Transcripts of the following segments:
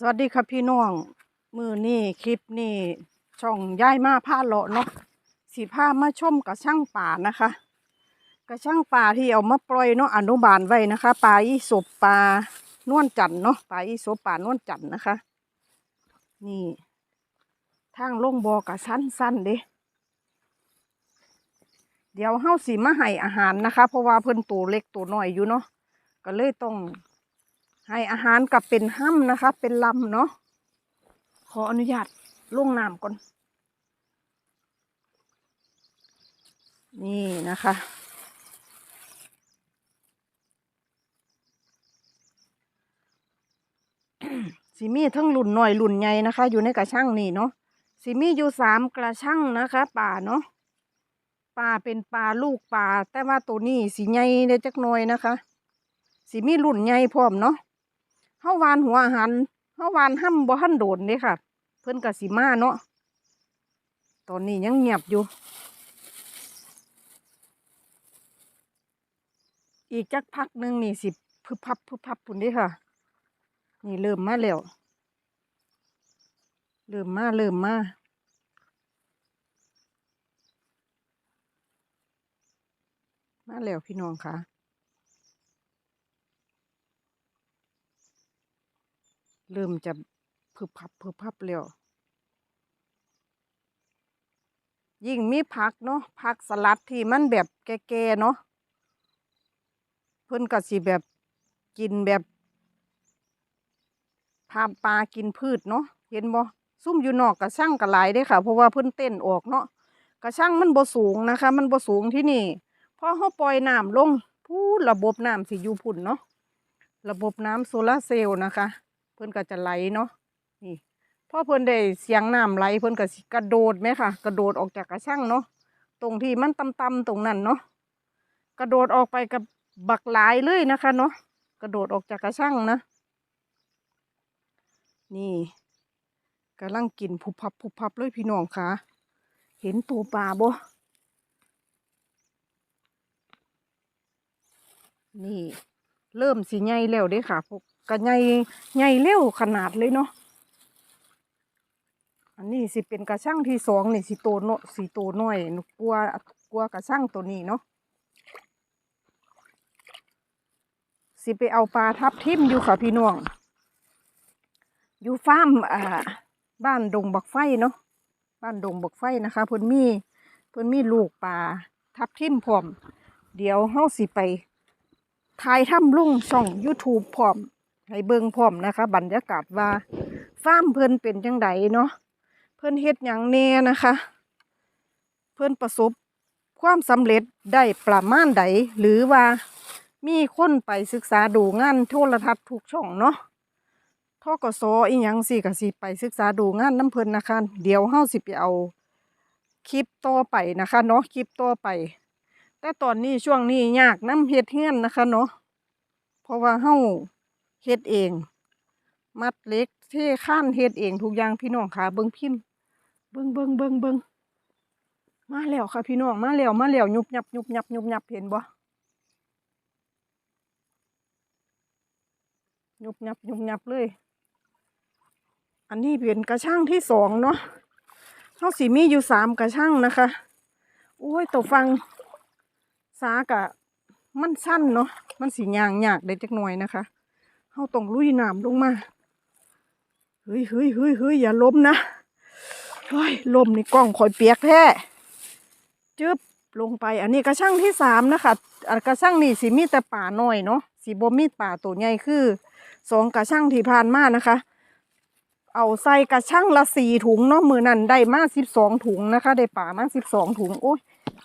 สวัสดีครับพี่น้อง มือนี่คลิปนี่ช่องย้ายมาผ้าเลาะเนาะสีผ้ามาชมกระช่างป่านะคะ กระช่างป่าที่เอามาปล่อยเนาะอนุบาลไว้นะคะปลาอีสบปลานวลจันเนาะปลาอีสบปลานวลจันนะคะ นี่ ทางลงบอกระสั้นสั้นๆเด้เดี๋ยวเฮาสีมาให้อาหารนะคะ เพราะว่าเพิ่นตัวเล็กตัวน้อยอยู่เนาะก็เลยต้อง ให้อาหารกับเป็นห้ำนะคะ เป็นลำเนาะขออนุญาตล่วงน้ำก่อน นี่นะคะสิมีทั้งรุ่นหน่อยรุ่นใหญ่นะคะ อยู่ในกระช่างนี่เนาะสิมีอยู่สามกระช่างนะคะ ป่าเนาะป่าเป็นปลาลูกป่าแต่ว่าตัวนี้สีใหญ่เด้จักหน่อยนะคะสิมีรุ่นใหญ่พร้อมเนาะ เฮาวานหัวอาหารเฮาวานห้ำบ่ทันโดนเด้ค่ะ เพิ่นก็สิมาเนาะตอนนี้ยังเงียบอยู่ อีกจักพักหนึ่งนี่สิพึบพับพึบพับปุ่นเด้ค่ะ นี่เริ่มมาแล้วเริ่มมาเริ่มมามาแล้วพี่น้องค่ะ เริ่มจะพึบพับพึบพับแล้วยิ่งมีผักเนาะผักสลัดที่มันแบบแก่ๆเนาะเพิ่นก็สิแบบกินแบบพาปลากินพืชเนาะเห็นบ่ซุ่มอยู่นอกกระช่างกระหลายเด้ค่ะ เพราะว่าเพิ่นเต้นออกเนาะกระช่างมันบ่สูงนะคะ มันบ่สูงที่นี่พอเฮาปล่อยน้ำลงพูดระบบน้ำสิอยู่พุ่นเนาะระบบน้ำโซลาเซลล์นะคะ เพิ่นก็จะไหลเนาะนี่พอเพิ่นได้เสียงน้ำไหลเพิ่นก็สิกระโดดไหมค่ะ กระโดดออกจากกระช่างเนาะตรงที่มันต่ำๆตรงนั้นเนาะกระโดดออกไปกับบักหลายเลยนะคะเนาะกระโดดออกจากกระช่างนะ นี่กำลังกินพุบพับพุบพับเลยพี่น้องค่ะเห็นตัวปลาบ่นี่ เริ่มสิใหญ่แล้วเด้ค่ะพวก ก็ใหญ่ใหญ่เร็วขนาดเลยเนาะอันนี้สิเป็นกระช่างที่สองนี่สิโตโนสิโตน้อยหนูกลัวกลัวกระช่างตัวนี้เนาะสิไปเอาปลาทับทิมอยู่ค่ะพี่น้อง อยู่ฟาร์มอ่าบ้านดงบักไฟเนาะบ้านดงบักไฟนะคะเพิ่นมีเพิ่นมีลูกปลาทับทิมพร้อม เดี๋ยวเฮาสิไปถ่ายทำลงช่อง YouTube พร้อม ให้เบิ่งพร้อมนะคะ บรรยากาศว่าฟาร์มเพิ่นเป็นจังไดเนาะเพิ่นเฮ็ดหยังแน่นะคะ เพิ่นประสบความสำเร็จได้ประมาณใดหรือว่ามีคนไปศึกษาดูงานโทรทัศน์ทุกช่องเนาะทกสอีหยังสิก็สิไปศึกษาดูงานน้ำเพิ่นนะคะ เดี๋ยวเฮาสิไปเอาคลิปต่อไปนะคะเนาะคลิปต่อไป แต่ตอนนี้ช่วงนี้ยากน้ำเฮ็ดเฮือนนะคะเนาะเพราะว่าเฮา เฮ็ดเอง มัดเล็กเท่ข้านเฮ็ดเองทุกอย่างพี่น้องค่ะเบิ่งพิมพ์เบิ่งเบิ่งเบิ่งเบิ่งมาแล้วค่ะพี่น้องมาแล้วมาแล้วยุบยับยุบยับยุบยับเห็นบ่ยุบยับยุบยับเลย อันนี้เป็นกระช่างที่สองเนาะเฮาสิมีอยู่สามกระช่างนะคะโอ้ยตัวฟังสากะ มันสั้นเนาะมันสียางยากได้จักหน่อยนะคะ เฮาต้องลุยน้ำลงมาเฮ้ยเฮ้ยเฮ้ยเฮ้ยอย่าล้มนะเฮ้ยลมในกล้องคอยเปียกแท้จึ๊บลงไป อันนี้กระช่างที่สามนะคะอันกระช่างนี่สีมีแต่ป่าน้อยเนาะสีบ่มีป่าตัวใหญ่คือสองกระช่างที่ผ่านมานะคะ เอาใส่กระช่างละสี่ถุงเนาะมือนั่นได้มาสิบสองถุงนะคะ ได้ป่ามาสิบสองถุงโอ้ย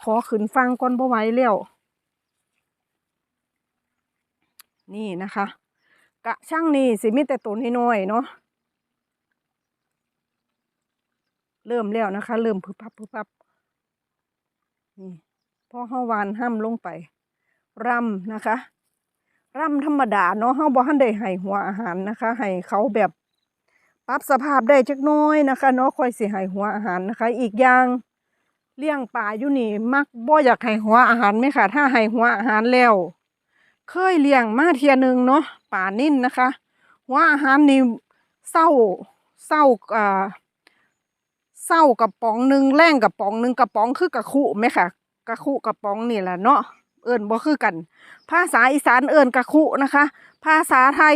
ขอขึ้นฟังก่อนบ่ไหวแล้วนี่นะคะ กะช่างนี่สิมีแต่ตัวน้อยๆเนาะเริ่มแล้วนะคะ เริ่มพึบพับพึบพับนี่พ่อเฮาวานห้ำลงไปรำนะคะรำธรรมดาเนาะเฮาบ่ทันได้ให้หัวอาหารนะคะ ให้เขาแบบปรับสภาพได้จักน้อยนะคะเนาะค่อยสิให้หัวอาหารนะคะ อีกอย่างเลี้ยงปลาอยู่นี่ มักบ่อยากให้หัวอาหารไหมค่ะ ถ้าให้หัวอาหารแล้ว เคยเลี้ยงมาเทียหนึงเนาะปลานิ่นนะคะหัวอาหารนี่เศร้าเศร้าอ่าเศร้ากระป๋องหนึ่งแรงกระป๋องหนึ่งกระป๋องคือกระคุไหมค่ะกระคุกระป๋องนี่แหละเนาะเอิ้นบ่คือกัน ภาษาอีสานเอิ้นกระคุนะคะ ภาษาไทย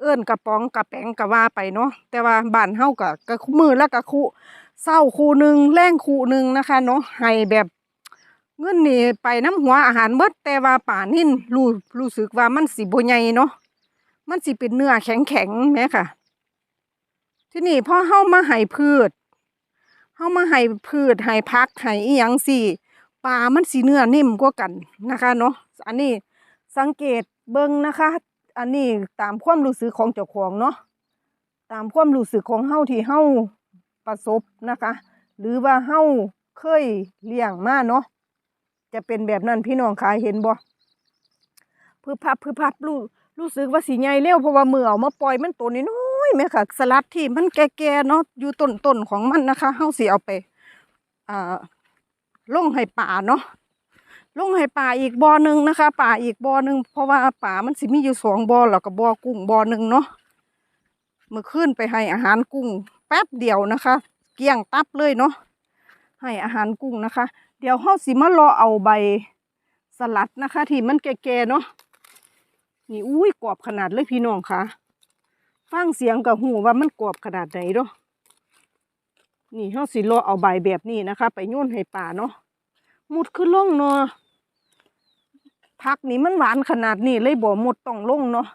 เอิ้นกระป๋องกระแปงกระว่าไปเนาะแต่ว่าบ้านเฮาก็กระคุมือและกระคุเศร้าคูหนึ่งแรงคูหนึ่งนะคะเนาะให้แบบ เงินนี่ไปน้ำหัวอาหารเบิดแต่ว่าป่านิ่นรู้รู้สึกว่ามันสิบ่ใหญ่เนาะมันสิเป็นเนื้อแข็งแข็งแหม่ค่ะ ที่นี่พอเฮามาให้พืชเฮามาให้พืชให้พักให้อีหยังสิปลามันสิเนื้อนิ่มกว่ากันนะคะเนาะอันนี้สังเกตเบิ่งนะคะ อันนี้ตามความรู้สึกของเจ้าของเนาะตามความรู้สึกของเฮาที่เฮาประสบนะคะ หรือว่าเฮาเคยเลี้ยงมาเนาะ จะเป็นแบบนั้นพี่น้องคะเห็นบ่พืบพับพืบพับรู้รู้สึกว่าสีใหญ่เร็วเพราะว่ามือเอามาปล่อยมันตัวน้อยแม่ค่ะ สลัดที่มันแก่ๆเนาะอยู่ต้นต้นของมันนะคะเฮาสิเอาไปอ่าลงให้ป่าเนาะลงให้ป่าอีกบ่อหนึ่งนะคะ ป่าอีกบ่อหนึ่งเพราะว่าป่ามันสิมีอยู่สองบ่อแล้วก็บ่อกุ้งบ่อหนึ่งเนาะเมื่อคืนไปให้อาหารกุ้งแป๊บเดียวนะคะ เกลี้ยงตับเลยเนาะให้อาหารกุ้งนะคะ เดี๋ยวเฮาสิมารอเอาใบสลัดนะคะ ที่มันแก่ๆเนาะนี่อุ้ยกรอบขนาดเลยพี่น้องค่ะฟังเสียงกับหูว่ามันกรอบขนาดไหนเนาะนี่เฮาสิรอเอาใบแบบนี้นะคะ ไปโยนให้ป่าเนาะมุดขึ้นลงเนาะผักนี่มันหวานขนาดนี้เลยบ่หมดต้องลงเนาะ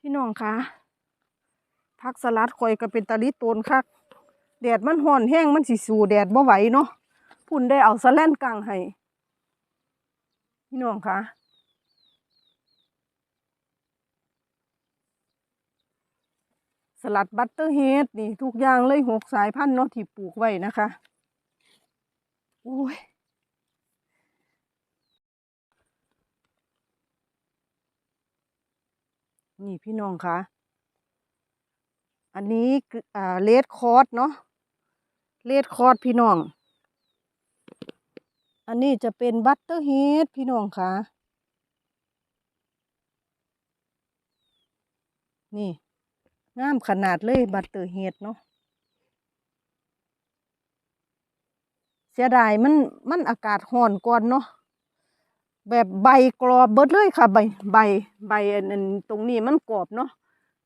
พี่น้องคะผักสลัดข่อยก็เป็นตะลิโตนคักแดดมันห่อนแห้งมันสิสูแดดบ่ไหวเนาะ พุ่นได้เอาสแลนกลางให้พี่น้องคะสลัดบัตเตอร์เฮดนี่ ทุกอย่างเลยหกสายพันธุ์เนาะที่ปลูกไว้นะคะโอ้ยนี่พี่น้องคะอันนี้คืออ่าเลดคอร์สเนาะเลดคอร์สพี่น้อง อันนี้จะเป็นบัตเตอร์เฮดพี่น้องคะนี่งามขนาดเลยบัตเตอร์เฮดเนาะเสียดายมันมันอากาศร้อนก่อนเนาะแบบใบกรอบเบิดเลยค่ะ ใบใบใบอันนั้นตรงนี้มันกรอบเนาะ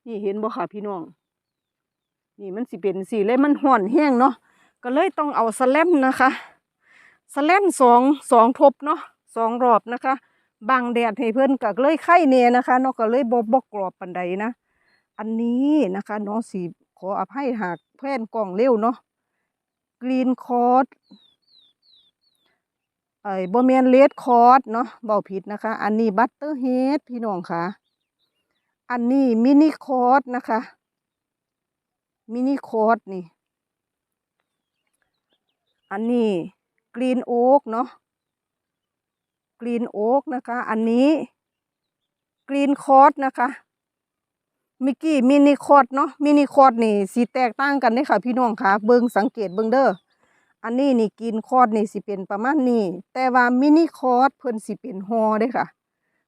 นี่เห็นบ่ค่ะพี่น้อง นี่มันสิเป็นสีเลยมันร้อนแห้งเนาะก็เลยต้องเอาสแลมนะคะ สแลมสองสองทบเนาะสองรอบนะคะบังแดดให้เพิ่อนก็เลยไข่เนนะคะเนาะก็เลยบ่บ่กรอบปานใดนะ อันนี้นะคะเนาะสีขออภัยหากแพ่นกล่องเร็วเนาะกรีนคอร์ดไอ้บ่แม่นเลดคอร์ดเนาะเบาผิดนะคะ อันนี้บัตเตอร์เฮดพี่น้องค่ะ อันนี้มินิคอร์ดนะคะมินิคอร์ดนี่ อันนี้ กรีนโอ๊กเนาะกรีนโอ๊กนะคะ อันนี้กรีนคอร์ดนะคะมิกกี้มินิคอร์ดเนาะมินิคอร์ดนี่สีแตกต่างกันเด้ค่ะ พี่น้องค่ะเบิ่งสังเกตเบิ่งเด้ออันนี้นี่กินคอร์ดนี่สิเป็นประมาณนี้ แต่ว่ามินิคอร์ดเพิ่นสิเป็นฮอเด้ค่ะ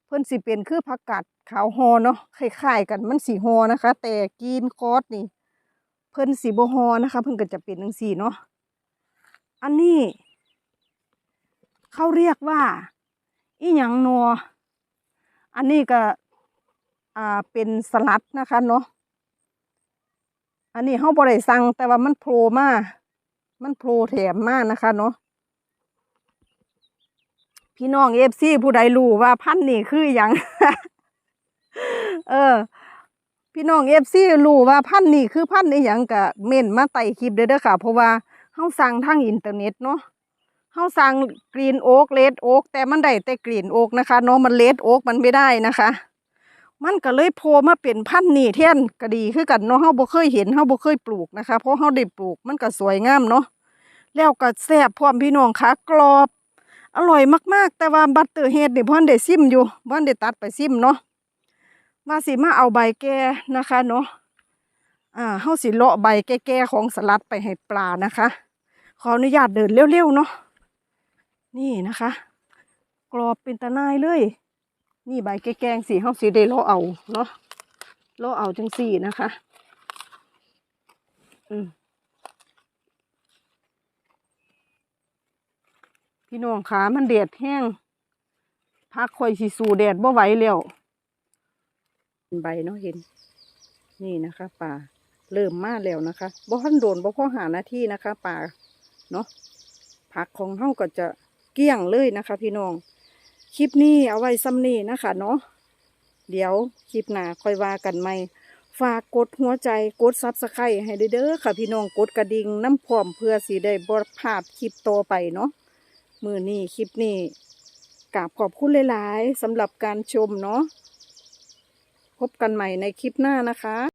เพิ่นสิเป็นคือผักกาดขาวฮอเนาะคล้ายๆกันมันสีฮอนะคะ แต่กินคอร์ดนี่ เพิ่นสิบ่ฮอนะคะ เพิ่นก็จะเป็นจังซี่เนาะอันนี้ เขาเรียกว่า อีหยังนัวอันนี้ก็อ่าเป็นสลัดนะคะเนาะอันนี้เฮาบ่ได้สั่งแต่ว่ามันโผล่มา มันโผล่แถมมากนะคะเนาะพี่น้องเอฟซีผู้ใดรู้ว่าพันนี่คืออย่างเออ พี่น้องเอฟซีรู้ว่าพันนี่คือพันนี่อย่างกะเม่นมาไต่คลิปเด้อค่ะ เพราะว่าเฮาสั่งทางอินเทอร์เน็ตเนาะ เฮาสั่งกรีนโอ๊กเลดโอ๊กแต่มันได้แต่กรีนโอ๊กนะคะเนาะมันเลดโอ๊กมันไม่ได้นะคะ มันก็เลยโผล่มาเป็นพันธุ์นี่แทนก็ดีคือกันเนาะเฮาบ่เคยเห็นเฮาบ่เคยปลูกนะคะ เพราะเฮาได้ปลูกมันก็สวยงามเนาะแล้วก็แซ่บพร้อมพี่น้องค่ะกรอบ อร่อยมากๆ แต่ว่าบัตเตอร์เฮดนี่ยพ่อนได้ซิมอยู่พ่อนได้ตัดไปซิมเนาะว่าสิมาเอาใบแก่นะคะเนาะอ่าเฮาสิเลาะใบแก่ๆของสลัดไปให้ปลานะคะ ขออนุญาตเดินเร็วๆเนาะ นี่นะคะ กรอบเป็นตะนายเลย นี่ใบแกงสีเฮาสิได้เลาะเอาเนาะเลาะเอาจังสี่นะคะ อืมพี่น้องขามันแดดแห้งพักคอยสิสู่แดดบ่ไหวแล้วใบเนาะเห็น นี่นะคะป่าเริ่มมาแล้วนะคะบ่ทันโดนบ่พ่อหานาที่นะคะป่าเนาะผักของเฮาก็จะ เกลี้ยงเลยนะคะ พี่น้อง คลิปนี้เอาไว้ซ้ำนี้นะคะเนาะเดี๋ยวคลิปหน้าค่อยว่ากันใหม่ฝากกดหัวใจกดซับสไครต์ให้เด้อค่ะพี่น้องกดกระดิ่งน้ำพร้อมเพื่อสิได้บ่พาดคลิปต่อไปเนาะมือนี้คลิปนี้กราบขอบคุณหลาย ๆสำหรับการชมเนาะพบกันใหม่ในคลิปหน้านะคะ